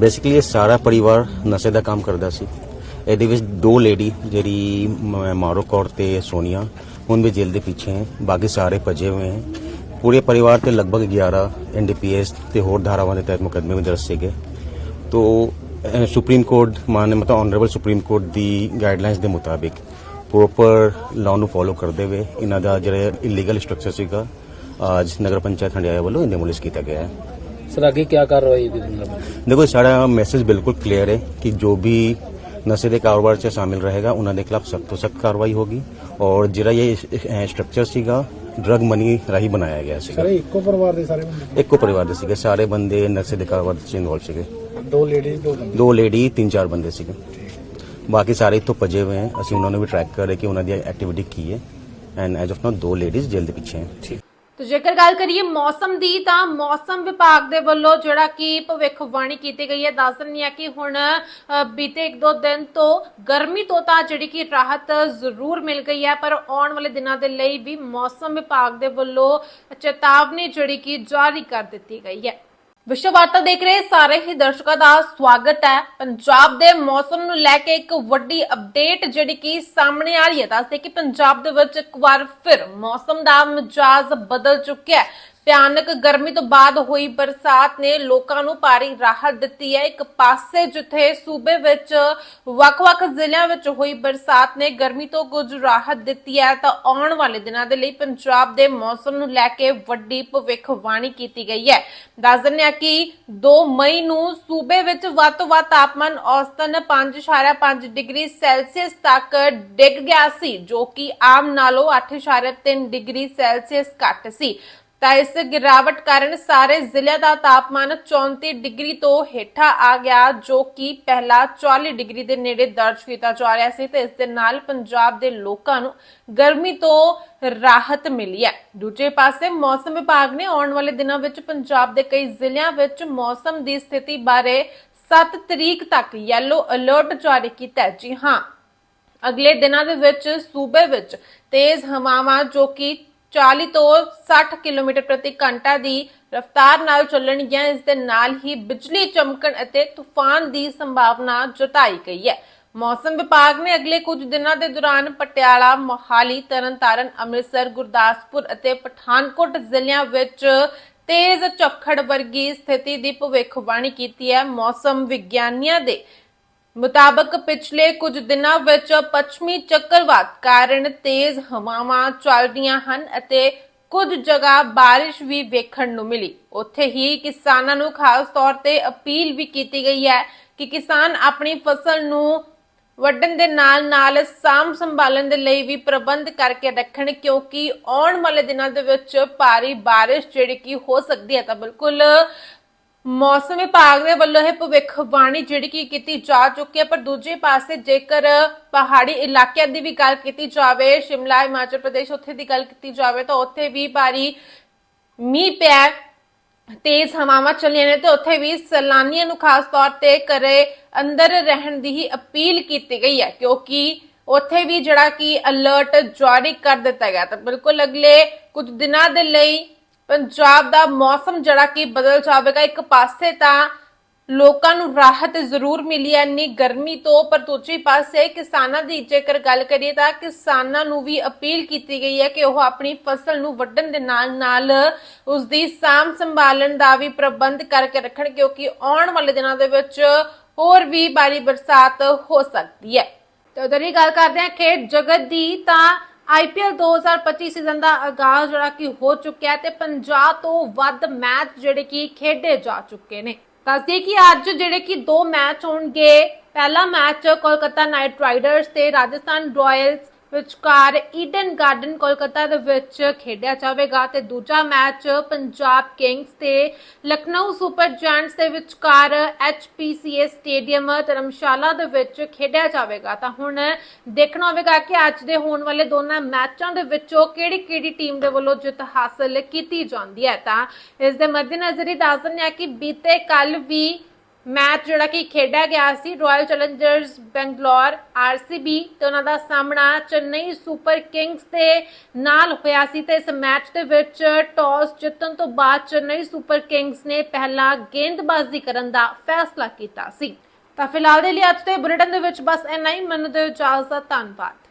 Basically ਇਹ ਸਾਰਾ ਪਰਿਵਾਰ ਨਸ਼ੇ ਦਾ ਕੰਮ ਕਰਦਾ ਸੀ। ਇਹਦੇ ਵਿੱਚ ਦੋ ਲੇਡੀ ਜਿਹੜੀ ਮ- ਮਾਰੋ ਕੌਰ ਤੇ ਸੋਨੀਆ, ਹੁਣ ਵੀ ਜੇਲ੍ਹ ਦੇ ਪਿੱਛੇ ਹੈ। ਬਾਕੀ ਸਾਰੇ ਭੱਜੇ ਹੋਏ ਹੈ। ਪੂਰੇ ਪਰਿਵਾਰ ਤੇ ਲਗਭਗ 11 ਐਨਡੀਪੀਐਸ ਤੇ ਹੋਰ ਧਾਰਾਵਾਂ ਦੇ ਤਹਿਤ ਮੁਕੱਦਮੇ ਵੀ ਦਰਜ ਸੀਗੇ। ਤੋ ਸੁਪਰੀਮ ਕੋਰਟ ਮਾਨ ਮਤਲਬ ਆਨਰੇਬਲ ਸੁਪਰੀਮ ਕੋਰਟ ਦੀ ਗਾਈਡਲਾਈਨਸ ਦੇ ਮੁਤਾਬਿਕ ਪ੍ਰੋਪਰ ਲਾਅ ਨੂੰ ਫੋਲੋ ਕਰਦੇ ਹੋਏ ਇਹਨਾਂ ਦਾ ਜਿਹੜਾ ਇਲੀਗਲ ਸਟਰਕਚਰ ਸੀਗਾ ਅੱਜ ਨਗਰ ਪੰਚਾਇਤ ਹੰਡਿਆਇਆ ਵੱਲੋਂ ਇਹਨੇ ਮੁਲਿਸ ਕੀਤਾ ਗਿਆ ਹੈ। ਸਰ ਅੱਗੇ ਕੀ ਕਾਰਵਾਈ ਹੋਏਗੀ ਦੇਖੋ ਸਾਡਾ ਮੈਸੇਜ ਬਿਲਕੁਲ ਕਲੀਅਰ ਹੈ ਕਿ ਜੋ ਵੀ ਨਸ਼ੇ ਦੇ ਕਾਰੋਬਾਰ 'ਚ ਸ਼ਾਮਿਲ ਰਹੇਗਾ ਉਹਨਾਂ ਦੇ ਖਿਲਾਫ ਸਖਤ ਤੋਂ ਸਖਤ ਕਾਰਵਾਈ ਹੋਗੀ ਔਰ ਜਿਹੜਾ ਇਹ ਸਟਰਕਚਰ ਸੀਗਾ ਡਰਗ ਮਨੀ ਰਾਹੀਂ ਬਣਾਇਆ ਗਿਆ ਸੀਗਾ। ਸਾਰੇ ਇੱਕੋ ਪਰਿਵਾਰ ਦੇ ਸਾਰੇ ਬੰਦੇ ਇੱਕੋ ਪਰਿਵਾਰ ਦੇ ਸੀਗੇ ਸਾਰੇ ਬੰਦੇ ਨਸ਼ੇ ਦੇ ਕਾਰੋਬਾਰ 'ਚ ਇਨਵੋਲਵ ਸੀਗੇ। ਦੋ ਲੇਡੀਜ਼ ਦੋ ਬੰਦੇ? ਦੋ ਲੇਡੀ ਤਿੰਨ ਚਾਰ ਬੰਦੇ ਸੀਗੇ। ਬਾਕੀ ਸਾਰੇ ਇੱਥੋਂ ਭੱਜੇ ਹੋਏ ਹੈ। ਅਸੀਂ ਉਹਨਾਂ ਨੂੰ ਵੀ ਟਰੈਕ ਕਰ ਰਹੇ ਕਿ ਉਹਨਾਂ ਦੀ ਐਕਟੀਵਿਟੀ ਕੀ ਹੈ। ਐਂਡ ਐਜ਼ ਆਫ ਨਾਓ ਦੋ ਲੇਡੀਜ਼ ਜੇਲ੍ਹ ਦੇ ਪਿੱਛੇ ਹੈ। ਤੋ ਜੇਕਰ ਗੱਲ ਕਰੀਏ ਮੌਸਮ ਦੀ, ਤਾਂ ਮੌਸਮ ਵਿਭਾਗ ਦੇ ਵੱਲੋਂ ਜਿਹੜਾ ਕਿ ਭਵਿੱਖਬਾਣੀ ਕੀਤੀ ਗਈ ਹੈ। ਦੱਸ ਰਹੀ ਹੈ ਕਿ ਹੁਣ ਬੀਤੇ ਇੱਕ ਦੋ ਦਿਨ ਤੋਂ ਗਰਮੀ ਤੋਂ ਤਾਂ ਜਿਹੜੀ ਕਿ ਰਾਹਤ ਜ਼ਰੂਰ ਮਿਲ ਗਈ ਹੈ, ਪਰ ਆਉਣ ਵਾਲੇ ਦਿਨਾਂ ਦੇ ਲਈ ਵੀ ਮੌਸਮ ਵਿਭਾਗ ਦੇ ਵੱਲੋਂ ਚੇਤਾਵਨੀ ਜਿਹੜੀ ਕਿ ਜਾਰੀ ਕਰ ਦਿੱਤੀ ਗਈ ਹੈ। ਵਿਸ਼ਵ ਵਾਰਤਾ ਦੇਖ ਰਹੇ ਸਾਰੇ ਹੀ ਦਰਸ਼ਕਾਂ ਦਾ ਸਵਾਗਤ ਹੈ। ਪੰਜਾਬ ਦੇ ਮੌਸਮ ਨੂੰ ਲੈ ਕੇ ਇੱਕ ਵੱਡੀ ਅਪਡੇਟ ਜਿਹੜੀ ਕਿ ਸਾਹਮਣੇ ਆ ਰਹੀ ਹੈ। ਦੱਸਦੇ ਕਿ ਪੰਜਾਬ ਦੇ ਵਿੱਚ ਇੱਕ ਵਾਰ ਫਿਰ ਮੌਸਮ ਦਾ ਮਿਜਾਜ਼ ਬਦਲ ਚੁੱਕਿਆ ਹੈ। ਭਿਆਨਕ ਗਰਮੀ ਤੋਂ ਬਾਅਦ ਹੋਈ ਬਰਸਾਤ ਨੇ ਲੋਕਾਂ ਨੂੰ ਭਾਰੀ ਰਾਹਤ ਦਿੱਤੀ ਹੈ। ਇੱਕ ਪਾਸੇ ਜਿੱਥੇ ਸੂਬੇ ਵਿੱਚ ਵੱਖ-ਵੱਖ ਜ਼ਿਲ੍ਹਿਆਂ ਵਿੱਚ ਹੋਈ ਬਰਸਾਤ ਨੇ ਗਰਮੀ ਤੋਂ ਕੁਝ ਰਾਹਤ ਦਿੱਤੀ ਹੈ, ਤਾਂ ਆਉਣ ਵਾਲੇ ਦਿਨਾਂ ਦੇ ਲਈ ਪੰਜਾਬ ਦੇ ਮੌਸਮ ਨੂੰ ਲੈ ਕੇ ਵੱਡੀ ਭਵਿੱਖਬਾਣੀ ਕੀਤੀ ਗਈ ਹੈ। ਦੱਸ ਦਿੰਦੇ ਹਾਂ ਕਿ 2 ਮਈ ਨੂੰ ਸੂਬੇ ਵਿੱਚ ਵੱਧ ਤੋਂ ਵੱਧ ਤਾਪਮਾਨ ਔਸਤਨ 5.5 ਡਿਗਰੀ ਸੈਲਸੀਅਸ ਤੱਕ ਡਿੱਗ ਗਿਆ ਸੀ, ਜੋ ਕਿ ਆਮ ਨਾਲੋਂ 8.3 ਡਿਗਰੀ ਸੈਲਸੀਅਸ ਘੱਟ ਸੀ। ਤਾਂ ਇਸ ਗਿਰਾਵਟ ਕਾਰਨ ਸਾਰੇ ਜ਼ਿਲ੍ਹਿਆਂ ਦਾ ਤਾਪਮਾਨ 34 ਡਿਗਰੀ ਤੋਂ ਹੇਠਾਂ ਆ ਗਿਆ, ਜੋ ਕਿ ਪਹਿਲਾਂ 40 ਡਿਗਰੀ ਦੇ ਨੇੜੇ ਦਰਜ ਕੀਤਾ ਜਾ ਰਿਹਾ ਸੀ ਤੇ ਇਸ ਦੇ ਨਾਲ ਪੰਜਾਬ ਦੇ ਲੋਕਾਂ ਨੂੰ ਗਰਮੀ ਤੋਂ ਰਾਹਤ ਮਿਲੀ ਹੈ। ਦੂਜੇ ਪਾਸੇ ਮੌਸਮ ਵਿਭਾਗ ਨੇ ਆਉਣ ਵਾਲੇ ਦਿਨਾਂ ਵਿੱਚ ਪੰਜਾਬ ਦੇ ਕਈ ਜ਼ਿਲ੍ਹਿਆਂ ਵਿੱਚ ਮੌਸਮ ਦੀ ਸਥਿਤੀ ਬਾਰੇ 7 ਤਰੀਕ ਤੱਕ ਯੈਲੋ ਅਲਰਟ ਜਾਰੀ ਕੀਤਾ ਹੈ। ਜੀ ਹਾਂ, ਅਗਲੇ ਦਿਨਾਂ ਦੇ ਵਿੱਚ ਸੂਬੇ ਵਿੱਚ ਤੇਜ਼ ਹਵਾਵਾਂ ਜੋ ਕਿ 40 ਤੋਂ 60 ਕਿਲੋਮੀਟਰ ਪ੍ਰਤੀ ਘੰਟਾ ਦੀ ਰਫ਼ਤਾਰ ਨਾਲ ਚੱਲਣਗੀਆਂ ਇਸ ਦੇ ਨਾਲ ਹੀ ਬਿਜਲੀ ਚਮਕਣ ਅਤੇ ਤੂਫਾਨ ਦੀ ਸੰਭਾਵਨਾ ਜਤਾਈ ਗਈ ਹੈ। ਮੌਸਮ ਵਿਭਾਗ ਨੇ ਅਗਲੇ ਕੁਝ ਦਿਨਾਂ ਦੇ ਦੌਰਾਨ ਪਟਿਆਲਾ, ਮੋਹਾਲੀ, ਤਰਨਤਾਰਨ, ਅੰਮ੍ਰਿਤਸਰ, ਗੁਰਦਾਸਪੁਰ ਅਤੇ ਪਠਾਨਕੋਟ ਜ਼ਿਲ੍ਹਿਆਂ ਵਿੱਚ ਤੇਜ਼ ਝੱਖੜ ਵਰਗੀ ਸਥਿਤੀ ਦੀ ਭਵਿੱਖਬਾਣੀ ਕੀਤੀ ਹੈ। ਮੌਸਮ ਵਿਗਿਆਨੀਆਂ ਦੇ ਮੁਤਾਬਕ ਪਿਛਲੇ ਕੁਝ ਦਿਨਾਂ ਵਿੱਚ ਪੱਛਮੀ ਚੱਕਰਵਾਤ ਕਾਰਨ ਤੇਜ਼ ਹਵਾਵਾਂ ਚੱਲਦੀਆਂ ਹਨ ਅਤੇ ਕੁਝ ਜਗ੍ਹਾ ਬਾਰਿਸ਼ ਵੀ ਵੇਖਣ ਨੂੰ ਮਿਲੀ। ਉੱਥੇ ਹੀ ਕਿਸਾਨਾਂ ਨੂੰ ਖਾਸ ਤੌਰ ਤੇ ਅਪੀਲ ਵੀ ਕੀਤੀ ਗਈ ਹੈ ਕਿ ਕਿਸਾਨ ਆਪਣੀ ਫਸਲ ਨੂੰ ਵੱਢਣ ਦੇ ਨਾਲ ਨਾਲ ਸਾਂਭ ਸੰਭਾਲਣ ਦੇ ਲਈ ਵੀ ਪ੍ਰਬੰਧ ਕਰਕੇ ਰੱਖਣ, ਕਿਉਂਕਿ ਆਉਣ ਵਾਲੇ ਦਿਨਾਂ ਦੇ ਵਿੱਚ ਭਾਰੀ ਬਾਰਿਸ਼ ਜਿਹੜੀ ਕਿ ਹੋ ਸਕਦੀ ਹੈ ਤਾਂ ਬਿਲਕੁਲ ਮੌਸਮ ਵਿਭਾਗ ਦੇ ਵੱਲੋਂ ਇਹ ਭਵਿੱਖਬਾਣੀ ਜਿਹੜੀ ਕਿ ਕੀਤੀ ਜਾ ਚੁੱਕੀ ਹੈ, ਪਰ ਦੂਜੇ ਪਾਸੇ ਜੇਕਰ ਪਹਾੜੀ ਇਲਾਕਿਆਂ ਦੀ ਵੀ ਗੱਲ ਕੀਤੀ ਜਾਵੇ, ਸ਼ਿਮਲਾ, ਹਿਮਾਚਲ ਪ੍ਰਦੇਸ਼ ਉੱਥੇ ਦੀ ਗੱਲ ਕੀਤੀ ਜਾਵੇ, ਤਾਂ ਉੱਥੇ ਵੀ ਭਾਰੀ ਮੀਂਹ ਪਿਆ ਤੇਜ਼ ਹਵਾਵਾਂ ਚੱਲੀਆਂ ਨੇ ਤੇ ਉੱਥੇ ਵੀ ਸੈਲਾਨੀਆਂ ਨੂੰ ਖਾਸ ਤੌਰ ਤੇ ਘਰੇ ਅੰਦਰ ਰਹਿਣ ਦੀ ਹੀ ਅਪੀਲ ਕੀਤੀ ਗਈ ਹੈ, ਕਿਉਂਕਿ ਉੱਥੇ ਵੀ ਜਿਹੜਾ ਕਿ ਅਲਰਟ ਜਾਰੀ ਕਰ ਦਿੱਤਾ ਗਿਆ ਤਾਂ ਬਿਲਕੁਲ ਅਗਲੇ ਕੁਝ ਦਿਨਾਂ ਦੇ ਲਈ ਪੰਜਾਬ ਦਾ ਮੌਸਮ ਜਿਹੜਾ ਕਿ ਬਦਲ ਜਾਵੇਗਾ ਇੱਕ ਪਾਸੇ ਤਾਂ ਲੋਕਾਂ ਨੂੰ ਰਾਹਤ ਜ਼ਰੂਰ ਮਿਲੀ ਹੈ, ਇੰਨੀ ਗਰਮੀ ਤੋਂ, ਪਰ ਦੂਜੇ ਪਾਸੇ ਕਿਸਾਨਾਂ ਦੀ ਜੇਕਰ ਗੱਲ ਕਰੀਏ ਤਾਂ ਕਿਸਾਨਾਂ ਨੂੰ ਵੀ ਅਪੀਲ ਕੀਤੀ ਗਈ ਹੈ ਕਿ ਉਹ ਆਪਣੀ ਫਸਲ ਨੂੰ ਵੱਢਣ ਦੇ ਨਾਲ ਨਾਲ ਉਸ ਦੀ ਸਾਂਭ ਸੰਭਾਲਣ ਦਾ ਵੀ ਪ੍ਰਬੰਧ ਕਰਕੇ ਰੱਖਣ, ਕਿਉਂਕਿ ਆਉਣ ਵਾਲੇ ਦਿਨਾਂ ਦੇ ਵਿੱਚ ਹੋਰ ਵੀ ਭਾਰੀ ਬਰਸਾਤ ਹੋ ਸਕਦੀ ਹੈ। ਤੇ ਉਧਰ ਹੀ ਗੱਲ ਕਰਦੇ ਹਾਂ ਖੇਡ ਜਗਤ ਦੀ, ਤਾਂ ਆਈਪੀਐਲ 2025 ਸੀਜ਼ਨ ਦਾ ਆਗਾਜ਼ ਜਿਹੜਾ ਕਿ ਹੋ ਚੁੱਕਿਆ ਹੈ ਤੇ 50 ਤੋਂ ਵੱਧ ਮੈਚ ਜਿਹੜੇ ਕਿ ਖੇਡੇ ਜਾ ਚੁੱਕੇ ਨੇ। ਦੱਸਦੇ ਕਿ ਅੱਜ ਜਿਹੜੇ ਕਿ ਦੋ ਮੈਚ ਹੋਣਗੇ। ਪਹਿਲਾ ਮੈਚ ਕੋਲਕਾਤਾ ਨਾਈਟ ਰਾਈਡਰਸ ਤੇ ਰਾਜਸਥਾਨ ਰਾਇਲਸ ਵਿਚਕਾਰ ਈਡਨ ਗਾਰਡਨ ਕੋਲਕਾਤਾ ਦੇ ਵਿੱਚ ਖੇਡਿਆ ਜਾਵੇਗਾ ਤੇ ਦੂਜਾ ਮੈਚ ਪੰਜਾਬ ਕਿੰਗਸ ਤੇ ਲਖਨਊ ਸੁਪਰ ਜਾਇੰਟਸ ਦੇ ਵਿਚਕਾਰ ਐਚਪੀਸੀਏ ਸਟੇਡੀਅਮ ਧਰਮਸ਼ਾਲਾ ਦੇ ਵਿੱਚ ਖੇਡਿਆ ਜਾਵੇਗਾ। ਤਾਂ ਹੁਣ ਦੇਖਣਾ ਹੋਵੇਗਾ ਕਿ ਅੱਜ ਦੇ ਹੋਣ ਵਾਲੇ ਦੋਨਾਂ ਮੈਚਾਂ ਦੇ ਵਿੱਚੋਂ ਕਿਹੜੀ ਕਿਹੜੀ ਟੀਮ ਦੇ ਵੱਲੋਂ ਜਿੱਤ ਹਾਸਲ ਕੀਤੀ ਜਾਂਦੀ ਹੈ। ਤਾਂ ਇਸ ਦੇ ਮੱਦੇਨਜ਼ਰ ਹੀ ਦੱਸ ਦਿੰਦੇ ਹਾਂ ਕਿ ਬੀਤੇ ਕੱਲ ਵੀ ਮੈਚ ਜਿਹੜਾ ਕਿ ਖੇਡਿਆ ਗਿਆ ਸੀ ਰਾਇਲ ਚੈਲੰਜਰਸ ਬੈਂਗਲੌਰ ਆਰਸੀਬੀ ਤੇ ਉਹਨਾਂ ਦਾ ਸਾਹਮਣਾ ਚੇਨਈ ਸੁਪਰ ਕਿੰਗਸ ਦੇ ਨਾਲ ਹੋਇਆ ਸੀ ਤੇ ਇਸ ਮੈਚ ਦੇ ਵਿੱਚ ਟਾਸ ਜਿੱਤਣ ਤੋਂ ਬਾਅਦ ਚੇਨਈ ਸੁਪਰ ਕਿੰਗਸ ਨੇ ਪਹਿਲਾਂ ਗੇਂਦਬਾਜ਼ੀ ਕਰਨ ਦਾ ਫੈਸਲਾ ਕੀਤਾ ਸੀ। ਤਾਂ ਫਿਲਹਾਲ ਦੇ ਲਈ ਅੱਜ ਦੇ ਬੁਲੇਟਿਨ ਦੇ ਵਿੱਚ ਬਸ ਇੰਨਾ ਹੀ। ਮੈਨੂੰ ਦਿਓ ਇਜਾਜ਼ਤ, ਧੰਨਵਾਦ।